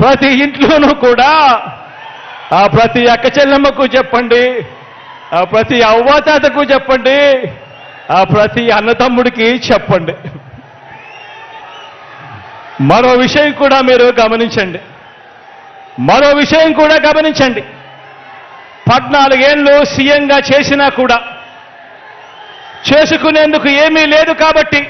ప్రతి ఇంట్లోనూ కూడా ఆ ప్రతి అక్క చెల్లెమ్మకు చెప్పండి ఆ ప్రతి అవ్వాతాతకు చెప్పండి ఆ ప్రతి అన్నతమ్ముడికి చెప్పండి. మరో విషయం కూడా మీరు గమనించండి. మరో విషయం కూడా గమనించండి. పద్నాలుగేళ్ళు సీఎంగా చేసినా కూడా చేసుకునేందుకు ఏమీ లేదు కాబట్టి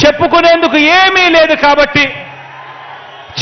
చెప్పుకునేందుకు ఏమీ లేదు కాబట్టి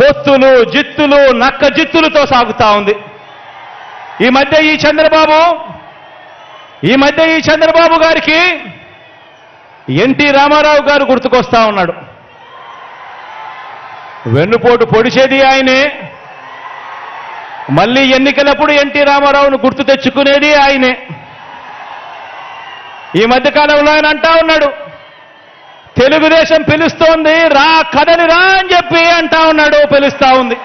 పొత్తులు జిత్తులు నక్క జిత్తులతో సాగుతా ఉంది. ఈ మధ్య ఈ చంద్రబాబు ఈ మధ్య ఈ చంద్రబాబు గారికి ఎన్టీ రామారావు గారు గుర్తుకొస్తా ఉన్నాడు. వెన్నుపోటు పొడిచేది ఆయనే. మళ్ళీ ఎన్నికలప్పుడు ఎన్టీ రామారావును గుర్తు తెచ్చుకునేది ఆయనే. ఈ మధ్యకాలంలో ఆయన అంటా ఉన్నాడు తెలుగుదేశం పిలుస్తోంది రా కదలి రా అని చెప్పి అంటా ఉన్నాడు పిలుస్తా ఉంది.